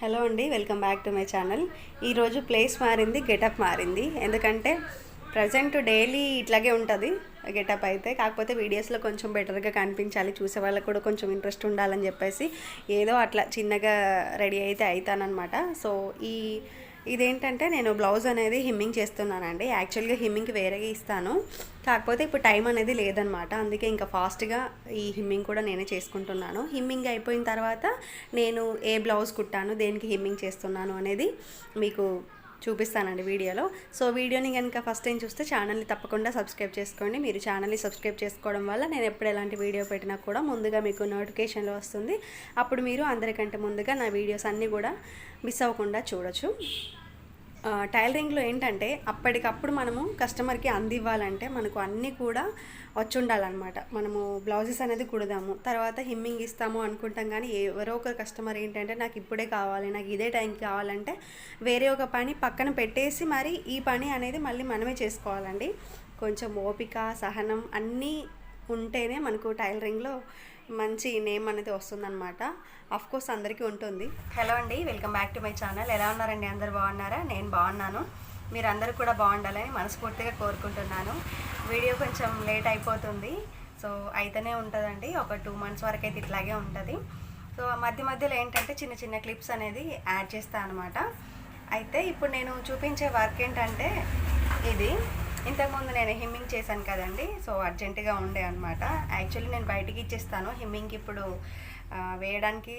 Hello అండి welcome back to my channel. ఈరోజు place మారింది గెటప్ మారింది. ఎందుకంటే ప్రజెంట్ డైలీ ఇట్లాగే ఉంటుంది గెటప్ అయితే. కాకపోతే వీడియోస్లో కొంచెం బెటర్గా కనిపించాలి చూసే వాళ్ళకి కూడా కొంచెం ఇంట్రెస్ట్ ఉండాలని చెప్పేసి ఏదో అట్లా చిన్నగా రెడీ అయితే అవుతానమాట సో ఈ ఇదేంటంటే నేను బ్లౌజ్ అనేది హిమ్మింగ్ చేస్తున్నానండి. యాక్చువల్గా హిమ్మింగ్కి వేరేగా ఇస్తాను. కాకపోతే ఇప్పుడు టైం అనేది లేదనమాట. అందుకే ఇంకా ఫాస్ట్గా ఈ హిమ్మింగ్ కూడా నేనే చేసుకుంటున్నాను. హిమ్మింగ్ అయిపోయిన తర్వాత నేను ఏ బ్లౌజ్ కుట్టాను దేనికి హిమ్మింగ్ చేస్తున్నాను అనేది మీకు చూపిస్తానండి వీడియోలో. సో వీడియోని కనుక ఫస్ట్ టైం చూస్తే ఛానల్ని తప్పకుండా సబ్స్క్రైబ్ చేసుకోండి. మీరు ఛానల్ని సబ్స్క్రైబ్ చేసుకోవడం వల్ల నేను ఎప్పుడు ఎలాంటి వీడియో పెట్టినా కూడా ముందుగా మీకు నోటిఫికేషన్లో వస్తుంది. అప్పుడు మీరు అందరికంటే ముందుగా నా వీడియోస్ అన్నీ కూడా మిస్ అవ్వకుండా చూడొచ్చు. టైలరింగ్లో ఏంటంటే అప్పటికప్పుడు మనము కస్టమర్కి అందివ్వాలంటే మనకు అన్నీ కూడా వచ్చి ఉండాలన్నమాట మనము బ్లౌజెస్ అనేది కుడదాము తర్వాత హిమ్మింగ్ ఇస్తాము అనుకుంటాం కానీ ఎవరో ఒక కస్టమర్ ఏంటంటే నాకు ఇప్పుడే కావాలి నాకు ఇదే టైంకి కావాలంటే వేరే ఒక పని పక్కన పెట్టేసి మరి ఈ పని అనేది మళ్ళీ మనమే చేసుకోవాలండి. కొంచెం ఓపిక సహనం అన్నీ ఉంటేనే మనకు టైలరింగ్లో మంచి నేమ్ అనేది వస్తుందన్నమాట. కోర్స్ అందరికీ ఉంటుంది. హలో అండి welcome back to my channel ఎలా ఉన్నారండి? అందరు బాగున్నారా? నేను బాగున్నాను. మీరు కూడా బాగుండాలని మనస్ఫూర్తిగా కోరుకుంటున్నాను. వీడియో కొంచెం లేట్ అయిపోతుంది. సో అయితేనే ఉంటుందండి. ఒక టూ మంత్స్ వరకు అయితే ఇట్లాగే ఉంటుంది. సో మధ్య మధ్యలో ఏంటంటే చిన్న చిన్న క్లిప్స్ అనేది యాడ్ చేస్తాను అనమాట అయితే ఇప్పుడు నేను చూపించే వర్క్ ఏంటంటే ఇది. ఇంతకుముందు నేను హిమ్మింగ్ చేశాను కదండి సో అర్జెంటుగా ఉండే అనమాట యాక్చువల్లీ నేను బయటికి ఇచ్చేస్తాను. హిమ్మింగ్కి ఇప్పుడు వేయడానికి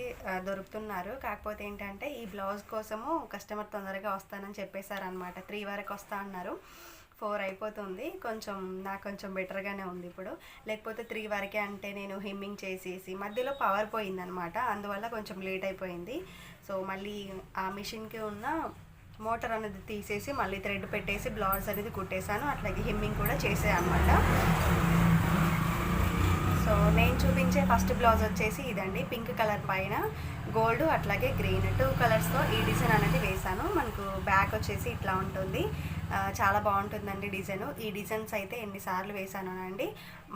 దొరుకుతున్నారు. కాకపోతే ఏంటంటే ఈ బ్లౌజ్ కోసము కస్టమర్ తొందరగా వస్తానని చెప్పేశారనమాట త్రీ వరకు వస్తా అన్నారు. ఫోర్ అయిపోతుంది. కొంచెం నాకు కొంచెం బెటర్గానే ఉంది ఇప్పుడు. లేకపోతే త్రీ వరకే అంటే నేను హిమ్మింగ్ చేసేసి మధ్యలో పవర్ పోయిందనమాట అందువల్ల కొంచెం లేట్ అయిపోయింది. సో మళ్ళీ ఆ మిషన్కి ఉన్న మోటార్ అనేది తీసేసి మళ్ళీ థ్రెడ్ పెట్టేసి బ్లౌజ్ అనేది కుట్టేశాను. అట్లాగే హిమ్మింగ్ కూడా చేసే అనమాట సో నేను చూపించే ఫస్ట్ బ్లౌజ్ వచ్చేసి ఇదండి. పింక్ కలర్ పైన గోల్డ్ అట్లాగే గ్రీన్. టూ కలర్స్తో ఈ డిజైన్ అనేది వేశాను. మనకు బ్యాక్ వచ్చేసి ఇట్లా ఉంటుంది. చాలా బాగుంటుందండి డిజైన్. ఈ డిజైన్స్ అయితే ఎన్నిసార్లు వేశాను అండి.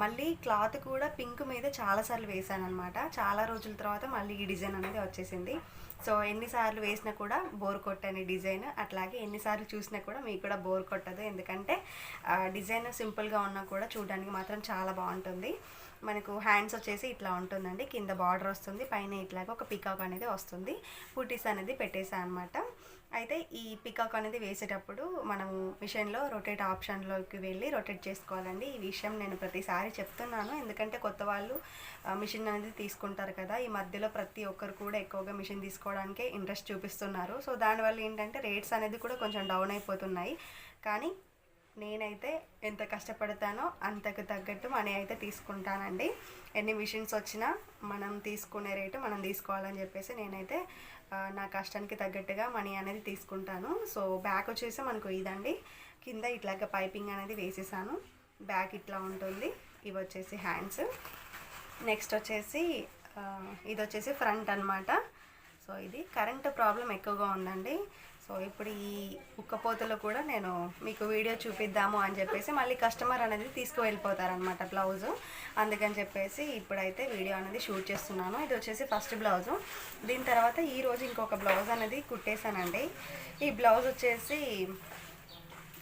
మళ్ళీ క్లాత్ కూడా పింక్ మీద చాలాసార్లు వేశాను అనమాట చాలా రోజుల తర్వాత మళ్ళీ ఈ డిజైన్ అనేది వచ్చేసింది. సో ఎన్నిసార్లు వేసినా కూడా బోర్ కొట్టని డిజైన్ అట్లాగే ఎన్నిసార్లు చూసినా కూడా మీకు కూడా బోర్ కొట్టదు. ఎందుకంటే డిజైన్ సింపుల్గా ఉన్నా కూడా చూడడానికి మాత్రం చాలా బాగుంటుంది. మనకు హ్యాండ్స్ వచ్చేసి ఇట్లా ఉంటుందండి. కింద బార్డర్ వస్తుంది. పైన ఇట్లాగా ఒక పికాక్ అనేది వస్తుంది. పుటీస్ అనేది పెట్టేసా అనమాట అయితే ఈ పికాక్ అనేది వేసేటప్పుడు మనము మిషన్లో రొటేట్ ఆప్షన్లోకి వెళ్ళి రొటేట్ చేసుకోవాలండి. ఈ విషయం నేను ప్రతిసారి చెప్తున్నాను. ఎందుకంటే కొత్త వాళ్ళు మిషన్ అనేది తీసుకుంటారు కదా ఈ మధ్యలో ప్రతి ఒక్కరు కూడా ఎక్కువగా మిషన్ తీసుకోవడానికే ఇంట్రెస్ట్ చూపిస్తున్నారు. సో దానివల్ల ఏంటంటే రేట్స్ అనేది కూడా కొంచెం డౌన్ అయిపోతున్నాయి. కానీ నేనైతే ఎంత కష్టపడతానో అంతకు తగ్గట్టు మనీ అయితే తీసుకుంటానండి. ఎన్ని మిషన్స్ వచ్చినా మనం తీసుకునే రేటు మనం తీసుకోవాలని చెప్పేసి నేనైతే నా కష్టానికి తగ్గట్టుగా మనీ అనేది తీసుకుంటాను. సో బ్యాక్ వచ్చేసి మనకు ఇదండి. కింద ఇట్లాగ పైపింగ్ అనేది వేసేసాను. బ్యాక్ ఇట్లా ఉంటుంది. ఇవి వచ్చేసి హ్యాండ్స్. నెక్స్ట్ వచ్చేసి ఇది వచ్చేసి ఫ్రంట్ అన్నమాట. సో ఇది కరెంట్ ప్రాబ్లం ఎక్కువగా ఉందండి. సో ఇప్పుడు ఈ ఉక్కపోతలో కూడా నేను మీకు వీడియో చూపిద్దాము అని చెప్పేసి మళ్ళీ కస్టమర్ అనేది తీసుకువెళ్ళిపోతారనమాట బ్లౌజు. అందుకని చెప్పేసి ఇప్పుడైతే వీడియో అనేది షూట్ చేస్తున్నాను. ఇది వచ్చేసి ఫస్ట్ బ్లౌజు. దీని తర్వాత ఈరోజు ఇంకొక బ్లౌజ్ అనేది కుట్టేశానండి. ఈ బ్లౌజ్ వచ్చేసి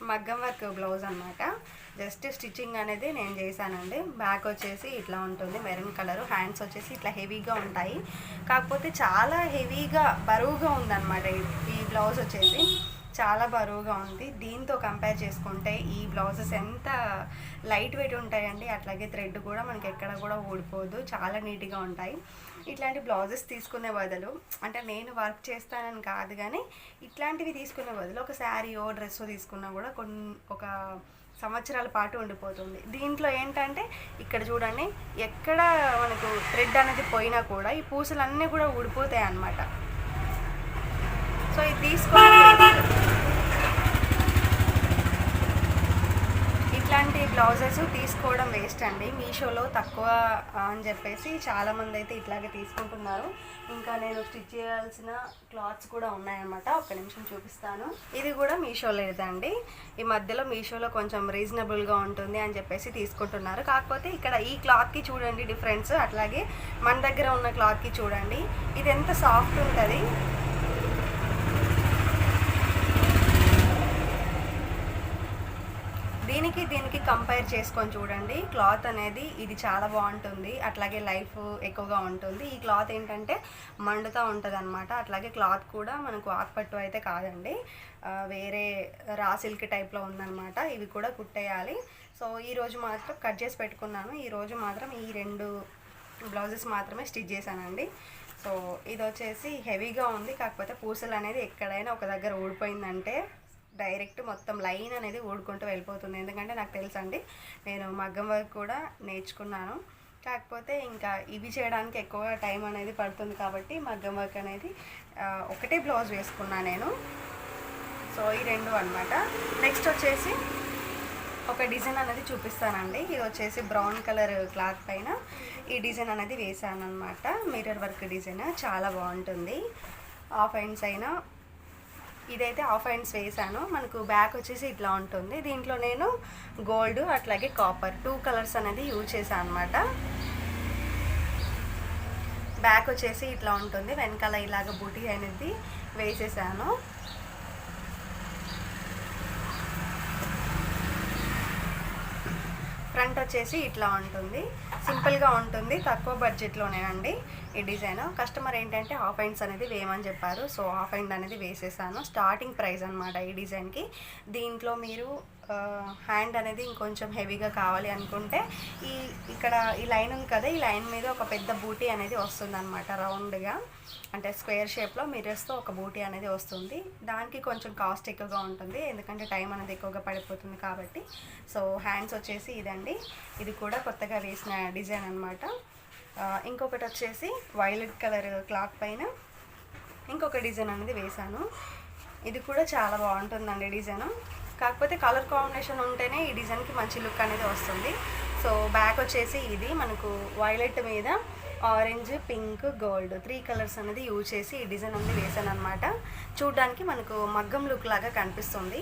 మగ్గం వర్క్ బ్లౌజ్ అనమాట జస్ట్ స్టిచ్చింగ్ అనేది నేను చేశానండి. బ్యాక్ వచ్చేసి ఇట్లా ఉంటుంది మెరూన్ కలర్. హ్యాండ్స్ వచ్చేసి ఇట్లా హెవీగా ఉంటాయి. కాకపోతే చాలా హెవీగా బరువుగా ఉందన్నమాట ఈ- ఈ బ్లౌజ్ వచ్చేసి. చాలా బరువుగా ఉంది. దీంతో కంపేర్ చేసుకుంటే ఈ బ్లౌజెస్ ఎంత లైట్ వెయిట్ ఉంటాయండి అట్లాగే థ్రెడ్ కూడా మనకి ఎక్కడ కూడా ఊడిపోదు. చాలా నీట్గా ఉంటాయి. ఇట్లాంటి బ్లౌజెస్ తీసుకునే బదులు అంటే నేను వర్క్ చేస్తానని కాదు కానీ ఇట్లాంటివి తీసుకునే బదులు ఒక శారీయో డ్రెస్సో తీసుకున్నా కూడా కొన్ని ఒక సంవత్సరాల పాటు ఉండిపోతుంది. దీంట్లో ఏంటంటే ఇక్కడ చూడండి ఎక్కడ మనకు థ్రెడ్ అనేది పోయినా కూడా ఈ పూసలన్నీ కూడా ఊడిపోతాయి అన్నమాట సో ఇది తీసుకోవాలి ఇట్లాంటి బ్లౌజెస్ తీసుకోవడం వేస్ట్ అండి. మీషోలో తక్కువ అని చెప్పేసి చాలామంది అయితే ఇట్లాగే తీసుకుంటున్నారు. ఇంకా నేను స్టిచ్ చేయాల్సిన క్లాత్స్ కూడా ఉన్నాయన్నమాట. ఒక్క నిమిషం చూపిస్తాను. ఇది కూడా మీషోలో ఇదండి ఈ మధ్యలో మీషోలో కొంచెం రీజనబుల్గా ఉంటుంది అని చెప్పేసి తీసుకుంటున్నారు. కాకపోతే ఇక్కడ ఈ క్లాత్కి చూడండి డిఫరెన్స్. అట్లాగే మన దగ్గర ఉన్న క్లాత్కి చూడండి. ఇది ఎంత సాఫ్ట్ ఉంటుంది. దీనికి దీనికి కంపేర్ చేసుకొని చూడండి. క్లాత్ అనేది ఇది చాలా బాగుంటుంది. అట్లాగే లైఫ్ ఎక్కువగా ఉంటుంది. ఈ క్లాత్ ఏంటంటే మండుతూ ఉంటుంది అనమాట అట్లాగే క్లాత్ కూడా మనకు ఆకుపట్టు అయితే కాదండి. వేరే రా సిల్క్ టైప్లో ఉందన్నమాట. ఇవి కూడా కుట్టేయాలి. సో ఈరోజు మాత్రం కట్ చేసి పెట్టుకున్నాను. ఈరోజు మాత్రం ఈ రెండు బ్లౌజెస్ మాత్రమే స్టిచ్ చేశానండి. సో ఇది వచ్చేసి హెవీగా ఉంది. కాకపోతే పూసలు అనేది ఎక్కడైనా ఒక దగ్గర ఊడిపోయిందంటే డైరెక్ట్ మొత్తం లైన్ అనేది ఊడుకుంటూ వెళ్ళిపోతుంది. ఎందుకంటే నాకు తెలుసండి నేను మగ్గం వర్క్ కూడా నేర్చుకున్నాను. కాకపోతే ఇంకా ఇవి చేయడానికి ఎక్కువ టైం అనేది పడుతుంది కాబట్టి మగ్గం వర్క్ అనేది ఒకటే బ్లౌజ్ వేసుకున్నాను నేను. సో ఈ రెండు అనమాట నెక్స్ట్ వచ్చేసి ఒక డిజైన్ అనేది చూపిస్తానండి. ఇది వచ్చేసి బ్రౌన్ కలర్ క్లాత్ పైన ఈ డిజైన్ అనేది వేసాను అనమాట మిర్రర్ వర్క్ డిజైన్. చాలా బాగుంటుంది. హాఫ్ హ్యాండ్స్ అయినా ఇదైతే హాఫ్ హ్యాండ్స్ వేసాను. మనకు బ్యాక్ వచ్చేసి ఇట్లా ఉంటుంది. దీంట్లో నేను గోల్డ్ అట్లాగే కాపర్ టూ కలర్స్ అనేది యూజ్ చేశాను అనమాట బ్యాక్ వచ్చేసి ఇట్లా ఉంటుంది. వెనకాల ఇలాగ బూటీ అనేది వేసేసాను. ఫ్రంట్ వచ్చేసి ఇట్లా ఉంటుంది. సింపుల్గా ఉంటుంది. తక్కువ బడ్జెట్లోనేనండి ఈ డిజైన్. కస్టమర్ ఏంటంటే హాఫ్ హ్యాండ్స్ అనేది వేయమని చెప్పారు. సో హాఫ్ హ్యాండ్ అనేది వేసేసాను. స్టార్టింగ్ ప్రైస్ అనమాట ఈ డిజైన్కి. దీంట్లో మీరు హ్యాండ్ అనేది ఇంకొంచెం హెవీగా కావాలి అనుకుంటే ఈ ఇక్కడ ఈ లైన్ ఉంది కదా ఈ లైన్ మీద ఒక పెద్ద బూటీ అనేది వస్తుంది అనమాట రౌండ్గా. అంటే స్క్వేర్ షేప్లో మిర్రర్స్తో ఒక బూటీ అనేది వస్తుంది. దానికి కొంచెం కాస్ట్ ఎక్కువగా ఉంటుంది ఎందుకంటే టైం అనేది ఎక్కువగా పడిపోతుంది కాబట్టి. సో హ్యాండ్స్ వచ్చేసి ఇదండి. ఇది కూడా కొత్తగా వేసిన డిజైన్ అనమాట ఇంకొకటి వచ్చేసి వైలెట్ కలర్ క్లాత్ పైన ఇంకొక డిజైన్ అనేది వేశాను. ఇది కూడా చాలా బాగుంటుందండి డిజైన్ కాకపోతే కలర్ కాంబినేషన్ ఉంటేనే ఈ డిజైన్కి మంచి లుక్ అనేది వస్తుంది. సో బ్యాక్ వచ్చేసి ఇది. మనకు వైలెట్ మీద orange pink gold three colours అనేది యూజ్ చేసి ఈ డిజైన్ అనేది వేసాను అనమాట చూడడానికి మనకు మగ్గం లుక్ లాగా కనిపిస్తుంది.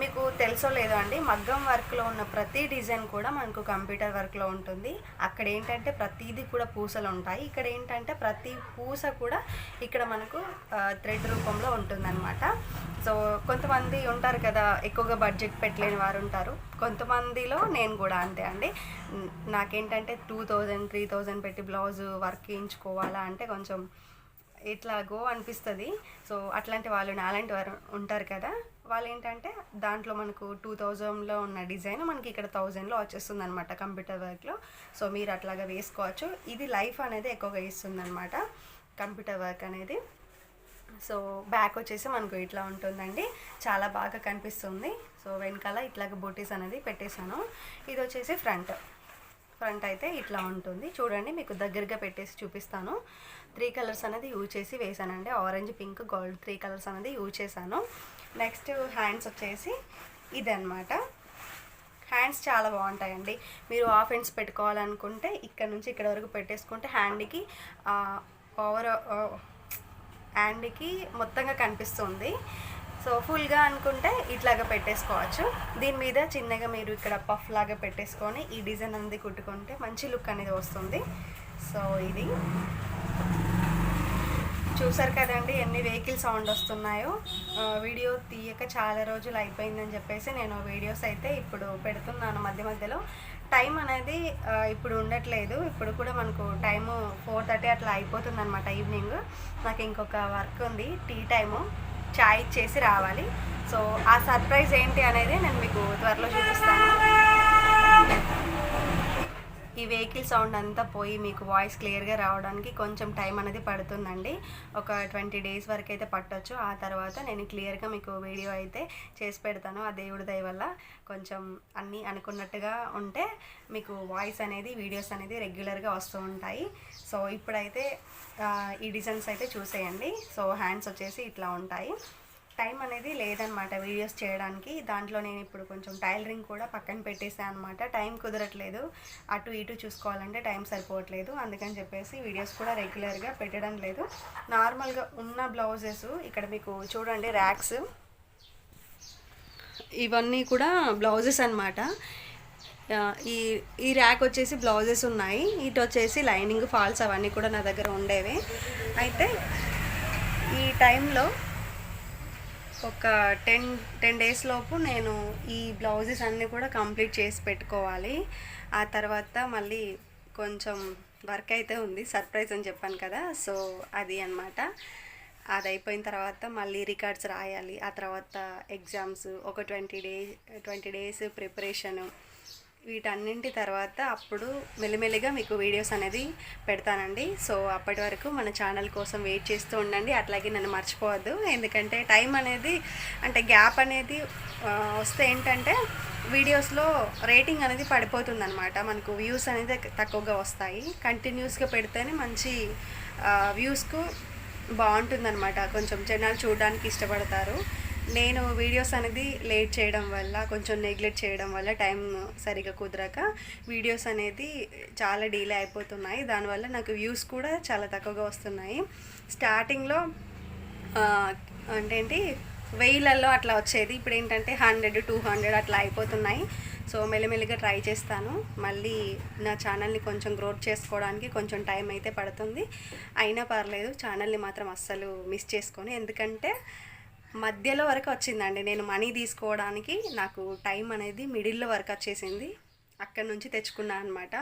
మీకు తెలుసో లేదో అండి మగ్గం వర్క్లో ఉన్న ప్రతి డిజైన్ కూడా మనకు కంప్యూటర్ వర్క్లో ఉంటుంది. అక్కడ ఏంటంటే ప్రతిదీ కూడా పూసలు ఉంటాయి. ఇక్కడ ఏంటంటే ప్రతి పూస కూడా ఇక్కడ మనకు థ్రెడ్ రూపంలో ఉంటుందన్నమాట. సో కొంతమంది ఉంటారు కదా ఎక్కువగా బడ్జెట్ పెట్టలేని వారు ఉంటారు. కొంతమందిలో నేను కూడా అంతే అండి. నాకేంటంటే టూ థౌజండ్ త్రీ థౌజండ్ పెట్టి బ్లౌజ్ వర్క్ వేయించుకోవాలా అంటే కొంచెం ఇట్లా గో అనిపిస్తుంది. సో అట్లాంటి వాళ్ళు నాలాంటి వారు ఉంటారు కదా. వాళ్ళు ఏంటంటే దాంట్లో మనకు టూ థౌజండ్లో ఉన్న డిజైన్ మనకి ఇక్కడ థౌజండ్లో వచ్చేస్తుంది అనమాట కంప్యూటర్ వర్క్లో. సో మీరు అట్లాగా వేసుకోవచ్చు. ఇది లైఫ్ అనేది ఎక్కువగా ఇస్తుంది అనమాట కంప్యూటర్ వర్క్ అనేది. సో బ్యాక్ వచ్చేసి మనకు ఇట్లా ఉంటుందండి. చాలా బాగా కనిపిస్తుంది. సో వెనకాల ఇట్లాగ బూటీస్ అనేది పెట్టేశాను. ఇది వచ్చేసి ఫ్రంట్. ఫ్రంట్ అయితే ఇట్లా ఉంటుంది. చూడండి మీకు దగ్గరగా పెట్టేసి చూపిస్తాను. త్రీ కలర్స్ అనేది యూజ్ చేసి వేసానండి orange pink gold three colours అనేది యూజ్ చేశాను. నెక్స్ట్ హ్యాండ్స్ వచ్చేసి ఇదన్నమాట. హ్యాండ్స్ చాలా బాగుంటాయండి. మీరు హాఫ్ హ్యాండ్స్ పెట్టుకోవాలనుకుంటే ఇక్కడ నుంచి ఇక్కడ వరకు పెట్టేసుకుంటే హ్యాండ్కి ఓవర్ హ్యాండ్కి మొత్తంగా కనిపిస్తుంది. సో ఫుల్గా అనుకుంటే ఇట్లాగా పెట్టేసుకోవచ్చు. దీని మీద చిన్నగా మీరు ఇక్కడ పఫ్ లాగా పెట్టేసుకొని ఈ డిజైన్ అనేది కుట్టుకుంటే మంచి లుక్ అనేది వస్తుంది. సో ఇది. చూసారు కదండి ఎన్ని వెహికల్ సౌండ్ వస్తున్నాయో. వీడియో తీయక చాలా రోజులు అయిపోయిందని చెప్పేసి నేను వీడియోస్ అయితే ఇప్పుడు పెడుతున్నాను మధ్య మధ్యలో. టైం అనేది ఇప్పుడు ఉండట్లేదు. ఇప్పుడు కూడా మనకు టైము ఫోర్ థర్టీ అట్లా అయిపోతుంది అనమాట ఈవినింగ్. నాకు ఇంకొక వర్క్ ఉంది టీ టైము. చాయ్ ఇచ్చేసి రావాలి. సో ఆ సర్ప్రైజ్ ఏంటి అనేది నేను మీకు త్వరలో చూపిస్తాను. ఈ వెహికల్ సౌండ్ అంతా పోయి మీకు వాయిస్ క్లియర్గా రావడానికి కొంచెం టైం అనేది పడుతుందండి. ఒక ట్వంటీ డేస్ వరకు అయితే పట్టొచ్చు. ఆ తర్వాత నేను క్లియర్గా మీకు వీడియో అయితే చేసి పెడతాను. ఆ దేవుడి దయ వల్ల కొంచెం అన్నీ అనుకున్నట్టుగా ఉంటే మీకు వాయిస్ అనేది వీడియోస్ అనేది రెగ్యులర్గా వస్తూ ఉంటాయి. సో ఇప్పుడైతే ఈ డిజైన్స్ అయితే చూసేయండి. సో హ్యాండ్స్ వచ్చేసి ఇట్లా ఉంటాయి. టైం అనేది లేదనమాట వీడియోస్ చేయడానికి. దాంట్లో నేను ఇప్పుడు కొంచెం టైలరింగ్ కూడా పక్కన పెట్టేసాను అనమాట టైం కుదరట్లేదు. అటు ఇటు చూసుకోవాలంటే టైం సరిపోవట్లేదు. అందుకని చెప్పేసి వీడియోస్ కూడా రెగ్యులర్గా పెట్టడం లేదు. నార్మల్గా ఉన్న బ్లౌజెస్ ఇక్కడ మీకు చూడండి ర్యాక్స్. ఇవన్నీ కూడా బ్లౌజెస్ అనమాట ఈ ఈ ర్యాక్ వచ్చేసి బ్లౌజెస్ ఉన్నాయి. ఇటు వచ్చేసి లైనింగ్ ఫాల్స్ అవన్నీ కూడా నా దగ్గర ఉండేవి. అయితే ఈ టైంలో ఒక టెన్ టెన్ డేస్ లోపు నేను ఈ బ్లౌజెస్ అన్నీ కూడా కంప్లీట్ చేసి పెట్టుకోవాలి. ఆ తర్వాత మళ్ళీ కొంచెం వర్క్ అయితే ఉంది సర్ప్రైజ్ అని చెప్పాను కదా సో అది అన్నమాట. అది అయిపోయిన తర్వాత మళ్ళీ రికార్డ్స్ రాయాలి ఆ తర్వాత ఎగ్జామ్స్ ఒక twenty days twenty days preparation. వీటన్నింటి తర్వాత అప్పుడు మెల్లిమెల్లిగా మీకు వీడియోస్ అనేది పెడతానండి. సో అప్పటి వరకు మన ఛానల్ కోసం వెయిట్ చేస్తూ ఉండండి. అట్లాగే నన్ను మర్చిపోవద్దు. ఎందుకంటే టైం అనేది అంటే గ్యాప్ అనేది వస్తే ఏంటంటే వీడియోస్లో రేటింగ్ అనేది పడిపోతుంది అనమాట మనకు వ్యూస్ అనేది తక్కువగా వస్తాయి. కంటిన్యూస్గా పెడితేనే మంచి వ్యూస్కు బాగుంటుందన్నమాట. కొంచెం జనాలు చూడడానికి ఇష్టపడతారు. నేను వీడియోస్ అనేది లేట్ చేయడం వల్ల కొంచెం నెగ్లెక్ట్ చేయడం వల్ల టైం సరిగా కుదరక వీడియోస్ అనేది చాలా డీలే అయిపోతున్నాయి. దానివల్ల నాకు వ్యూస్ కూడా చాలా తక్కువగా వస్తున్నాయి. స్టార్టింగ్లో అంటే ఏంటి? వెయ్యిలలో అట్లా వచ్చేది. ఇప్పుడు ఏంటంటే హండ్రెడ్ టూ హండ్రెడ్ అట్లా అయిపోతున్నాయి. సో మెల్లమెల్లిగా ట్రై చేస్తాను. మళ్ళీ నా ఛానల్ని కొంచెం గ్రోత్ చేసుకోవడానికి కొంచెం టైం అయితే పడుతుంది. అయినా పర్లేదు ఛానల్ని మాత్రం అస్సలు మిస్ చేసుకొని ఎందుకంటే మధ్యలో వరకు వచ్చిందండి. నేను మనీ తీసుకోవడానికి నాకు టైం అనేది మిడిల్లో వరకు వచ్చేసింది. అక్కడ నుంచి తెచ్చుకున్నా అనమాట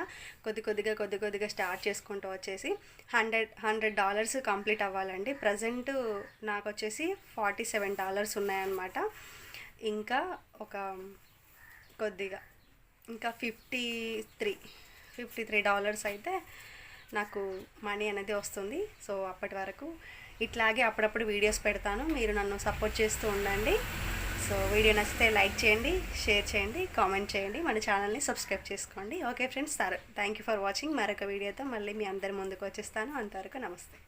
కొద్ది కొద్దిగా కొద్ది కొద్దిగా స్టార్ట్ చేసుకుంటూ వచ్చేసి హండ్రెడ్ హండ్రెడ్ డాలర్స్ కంప్లీట్ అవ్వాలండి. ప్రజెంట్ నాకు వచ్చేసి ఫార్టీ సెవెన్ డాలర్స్ ఉన్నాయన్నమాట. ఇంకా ఒక కొద్దిగా ఇంకా fifty three fifty three dollars అయితే నాకు మనీ అనేది వస్తుంది. సో అప్పటి వరకు ఇట్లాగే అప్పుడప్పుడు వీడియోస్ పెడతాను. మీరు నన్ను సపోర్ట్ చేస్తూ ఉండండి. సో వీడియో నచ్చితే లైక్ చేయండి షేర్ చేయండి కామెంట్ చేయండి. మన ఛానల్ని సబ్స్క్రైబ్ చేసుకోండి. Okay friends sir. Thank you for watching. మరొక వీడియోతో మళ్ళీ మీ అందరి ముందుకు వచ్చేస్తాను. అంతవరకు నమస్తే.